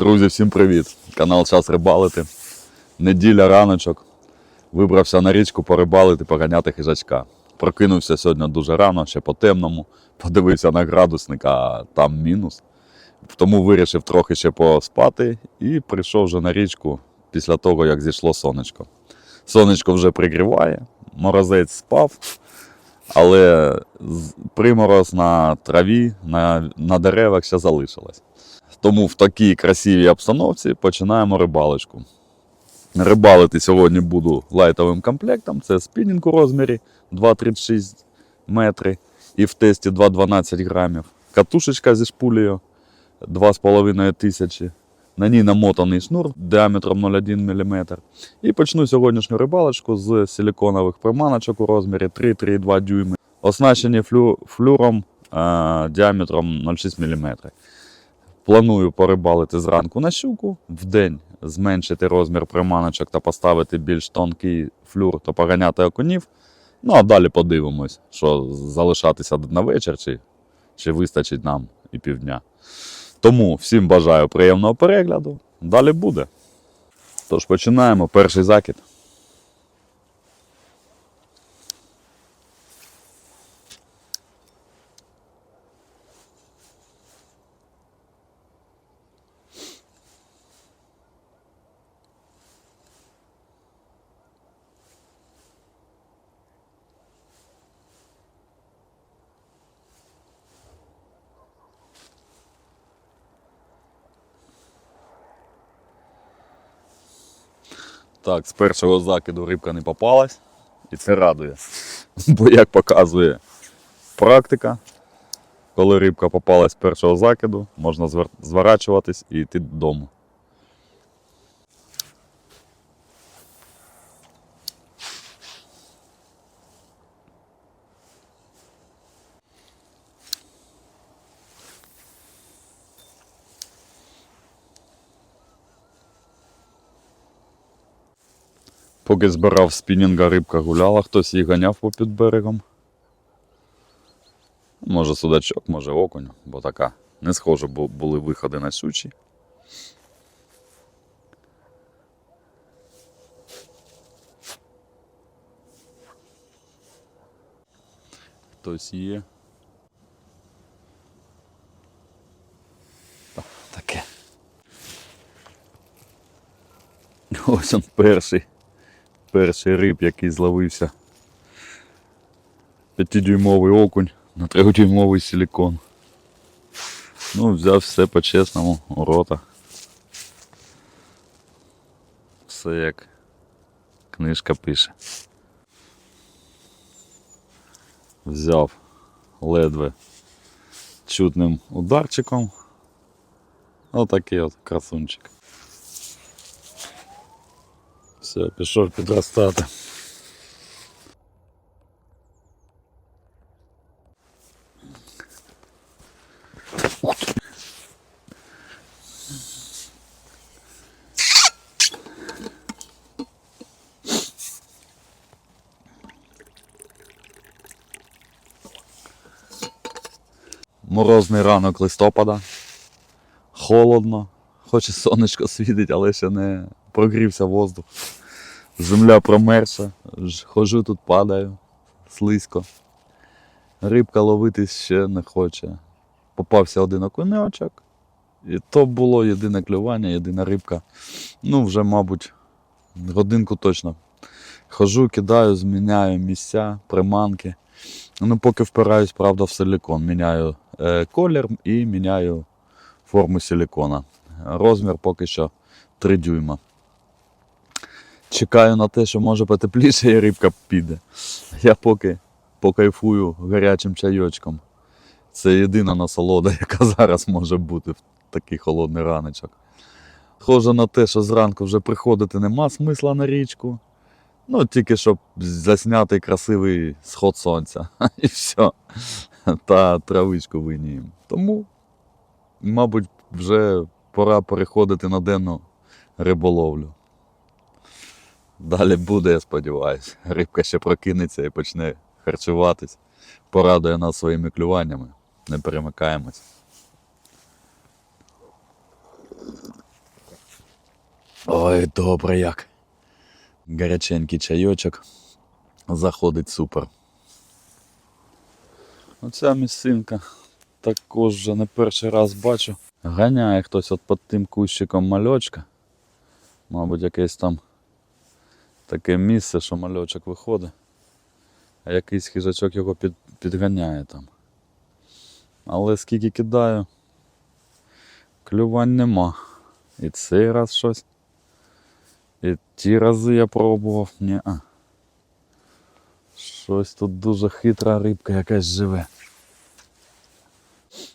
Друзі, всім привіт! Канал Час рибалити. Неділя раночок. Вибрався на річку порибалити, поганяти хижачка. Прокинувся сьогодні дуже рано, ще по темному. Подивився на градусник, а там мінус. Тому вирішив трохи ще поспати і прийшов вже на річку після того, як зійшло сонечко. Сонечко вже пригріває, морозець спав, але примороз на траві, на, на деревах ще залишилось. Тому в такій красивій обстановці починаємо рибалочку. Рибалити сьогодні буду лайтовим комплектом. Це спінінг у розмірі 2,36 метри і в тесті 2,12 грамів. Катушечка зі шпулею 2,5 тисячі. На ній намотаний шнур діаметром 0,1 мм. І почну сьогоднішню рибалочку з силіконових приманочок у розмірі 3-3,2 дюйми. Оснащені флю, флюром а, діаметром 0,6 мм. Планую порибалити зранку на щуку, вдень зменшити розмір приманочок та поставити більш тонкий флюр та поганяти окунів. Ну а далі подивимось, що залишатися на вечір, чи, чи вистачить нам і півдня. Тому всім бажаю приємного перегляду. Далі буде. Тож починаємо. Перший закид. Так, з першого закиду рибка не попалась. І це радує. Бо як показує практика, коли рибка попалась з першого закиду, можна зварачуватись і йти додому. Поки збирав спінінга, рибка гуляла, хтось її ганяв попід берегом. Може судачок, може окунь, бо така не схоже бу- були виходи на сучі. Хтось є. Та, Таке. Ось он перший. Перший риб, який зловився. П'ятидюймовий окунь на трьохдюймовий силікон. Ну, взяв все по-чесному у рота. Все як книжка пише. Взяв ледве чутним ударчиком. Отакий от красунчик. Все, пішов підростати. Морозний ранок листопада. Холодно, хоч і сонечко світить, але ще не прогрівся воздух. Земля промерша, ходжу тут падаю, слизько. Рибка ловити ще не хоче. Попався один окунечок. І то було єдине клювання, єдина рибка. Ну, вже, мабуть, годинку точно. Хожу, кидаю, зміняю місця, приманки. Ну, поки впираюсь, правда, в силікон. Міняю е, колір і міняю форму силікона. Розмір поки що 3 дюйма. Чекаю на те, що може потепліше і рибка піде. Я поки покайфую гарячим чайочком. Це єдина насолода, яка зараз може бути в такий холодний раночок. Схоже на те, що зранку вже приходити нема смисла на річку. Ну, тільки щоб засняти красивий сход сонця. І все. Та травичку виніємо. Тому, мабуть, вже пора переходити на денну риболовлю. Далі буде, я сподіваюся. Рибка ще прокинеться і почне харчуватись. Порадує нас своїми клюваннями. Не перемикаємось. Ой, добре як. Гаряченький чайочок. Заходить супер. Оця місцинка також вже не перший раз бачу. Ганяє хтось от під тим кущиком мальочка. Мабуть, якесь там таке місце, що мальочок виходить. А якийсь хижачок його під, підганяє там. Але скільки кидаю, клювань нема. І цей раз щось. І ті рази я пробував. ні -а. Щось тут дуже хитра рибка якась живе.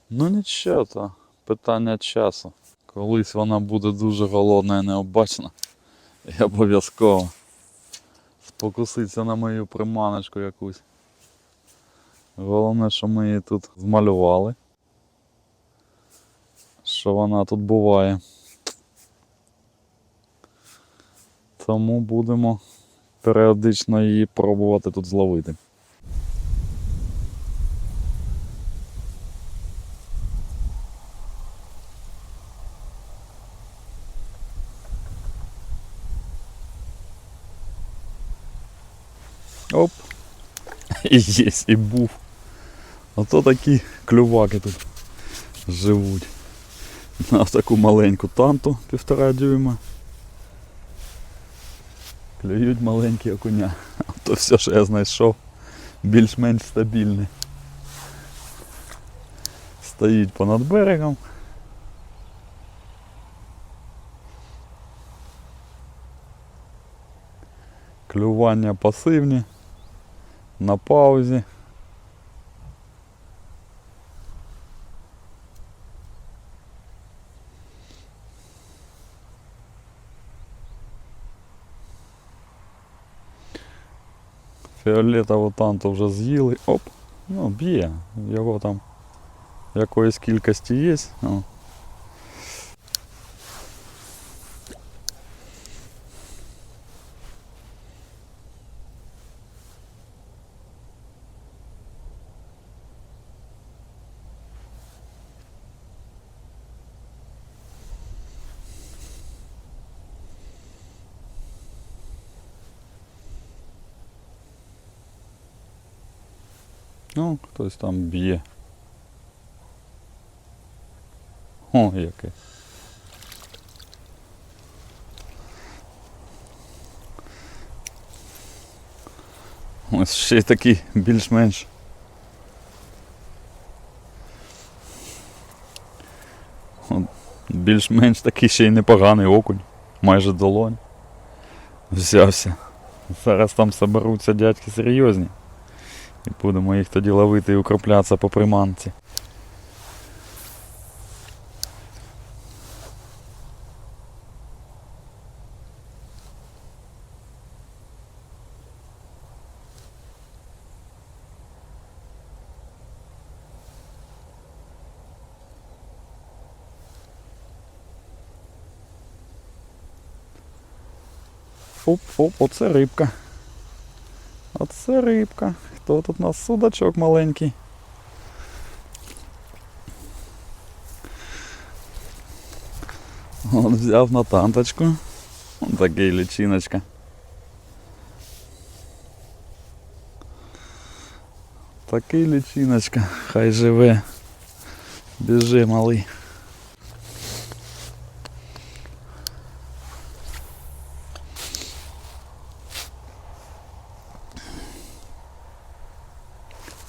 Ну нічого, то питання часу. Колись вона буде дуже голодна і необачна. І обов'язково спокуситься на мою приманочку якусь. Головне, що ми її тут змалювали. Що вона тут буває. Тому будемо періодично її пробувати тут зловити. Оп. І єсть, і був. Ото такі клюваки тут живуть. На таку маленьку танту півтора дюйма. Клюють маленькі окуня. То все, що я знайшов, більш-менш стабільне. Стоїть понад берегом. Клювання пасивні. На паузі. Фіолетову танту вже з'їли. Оп, ну б'є. Його там якоїсь кількості є. Ну, хтось там б'є. О, яке. Ось ще й такий більш-менш. Більш-менш такий ще й непоганий окунь. Майже долонь. Взявся. Зараз там соберуться дядьки серйозні. І будемо їх тоді ловити і укроплятися по приманці. Оп, оп, оце рибка. Оце рибка. Хто тут у нас судачок маленький? От взяв на танточку. Ось такий личиночка. Такий личиночка, хай живе. Біжи, малий.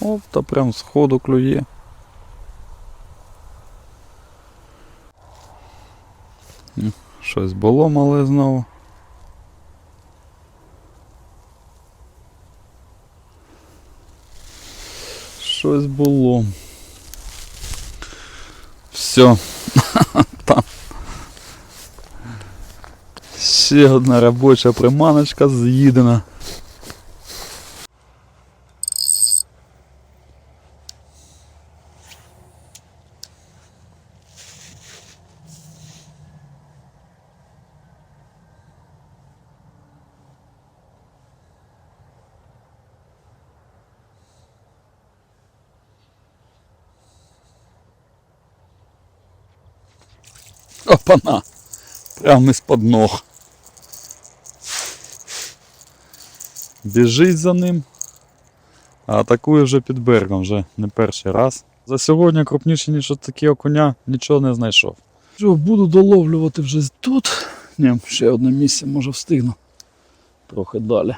Оп, та прям з ходу клює. Щось було мале знову. Щось було. Все. Там. Ще одна робоча приманочка з'їдена. Опана. Прямо із-под ног. Біжить за ним. А атакує вже під берегом, вже не перший раз. За сьогодні крупніше, ніж такі окуня, нічого не знайшов. Що, буду доловлювати вже тут. Ні, ще одне місце, може встигну. Трохи далі.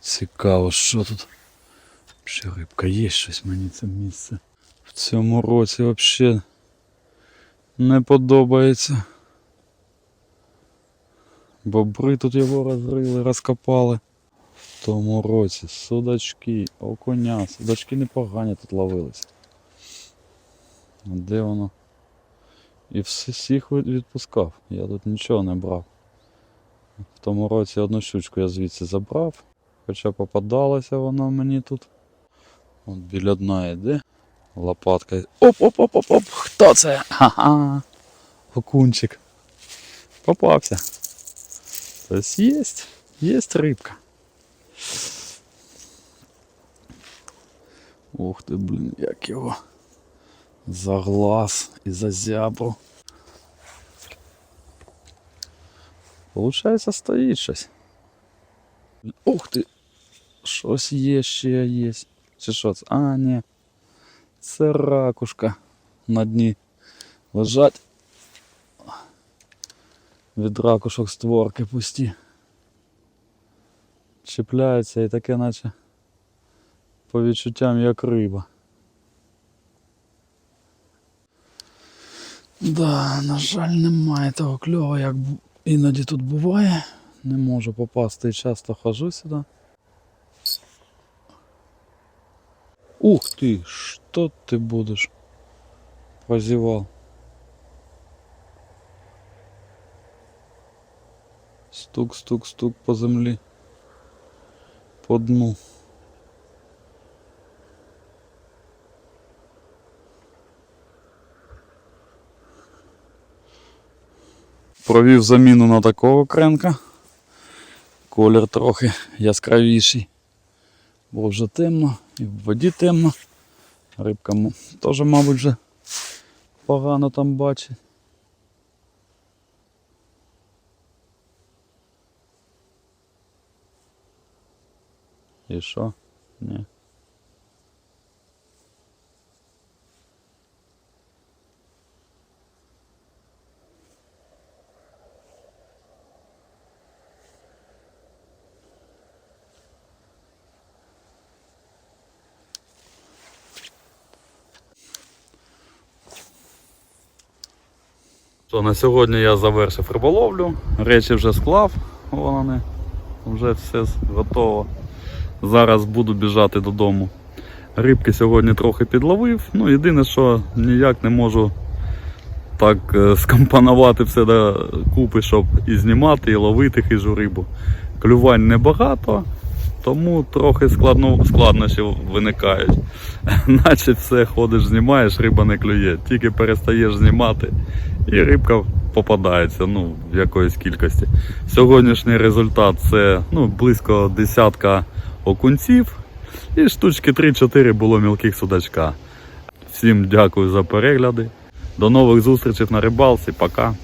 Цікаво, що тут. Ще рибка є щось мені це місце. В цьому році взагалі не подобається. Бобри тут його розрили, розкопали. В тому році судачки, окуня, судачки непогані тут ловились. Де воно? І всіх відпускав. Я тут нічого не брав. В тому році одну щучку я звідси забрав. Хоча попадалася вона мені тут. От біля дна йде. Лопаткою. Оп-оп-оп-оп-оп! Хто це? Ха-ха! Окунчик. Попався. Тобто є, є рибка. Ух ти, блін, як його. За глаз і за зябру. Получається, стоїть щось. Ух ти! Щось є ще є. Чи що це? А, ні. Це ракушка на дні лежать. Від ракушок створки пусті. Чіпляються і таке наче по відчуттям як риба. Да, на жаль, немає того кльова, як іноді тут буває. Не можу попасти і часто хожу сюди. Ух ты, что ты будешь? Позевал. Стук, стук, стук по землі. По дну. Провів заміну на такого кренка. Колір трохи яскравіший. Бо вже темно, і в воді темно. Рибка теж, мабуть, вже погано там бачить. І що? Ні. Що, на сьогодні я завершив риболовлю, речі вже склав, вони, вже все готово. Зараз буду біжати додому. Рибки сьогодні трохи підловив. Ну, єдине, що ніяк не можу так е, скомпонувати все до купи, щоб і знімати, і ловити хижу рибу. Клювань небагато, тому трохи складно, складнощі виникають. Наче все ходиш, знімаєш, риба не клює. Тільки перестаєш знімати, і рибка попадається ну, в якоїсь кількості. Сьогоднішній результат це ну, близько десятка окунців і штучки 3-4 було мілких судачка. Всім дякую за перегляди. До нових зустрічей на рибалці. Пока.